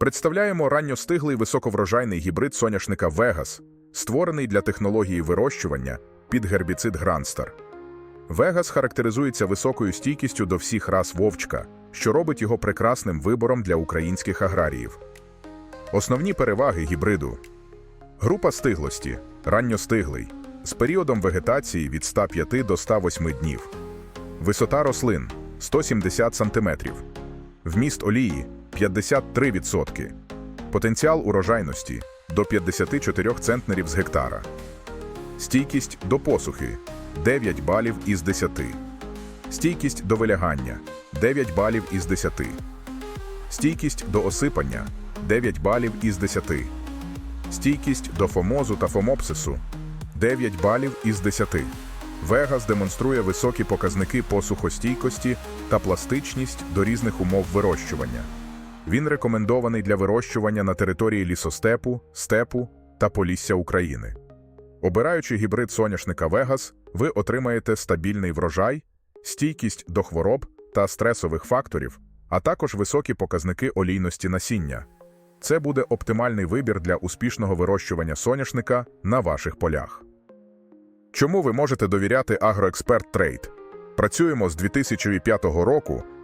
Представляємо ранньостиглий високоврожайний гібрид соняшника Вегас, створений для технології вирощування під гербіцид Гранстар. Вегас характеризується високою стійкістю до всіх рас вовчка, що робить його прекрасним вибором для українських аграріїв. Основні переваги гібриду. Група стиглості ранньостиглий, з періодом вегетації від 105 до 108 днів. Висота рослин 170 см. Вміст олії 53%. Потенціал урожайності до 54 центнерів з гектара. Стійкість до посухи 9 балів із 10. Стійкість до вилягання 9 балів із 10. Стійкість до осипання 9 балів із 10. Стійкість до фомозу та фомопсису 9 балів із 10. Вегас демонструє високі показники посухостійкості та пластичність до різних умов вирощування. Він рекомендований для вирощування на території лісостепу, степу та полісся України. Обираючи гібрид соняшника Вегас, ви отримаєте стабільний врожай, стійкість до хвороб та стресових факторів, а також високі показники олійності насіння. Це буде оптимальний вибір для успішного вирощування соняшника на ваших полях. Чому ви можете довіряти Агроексперт Трейд? Працюємо з 2005 року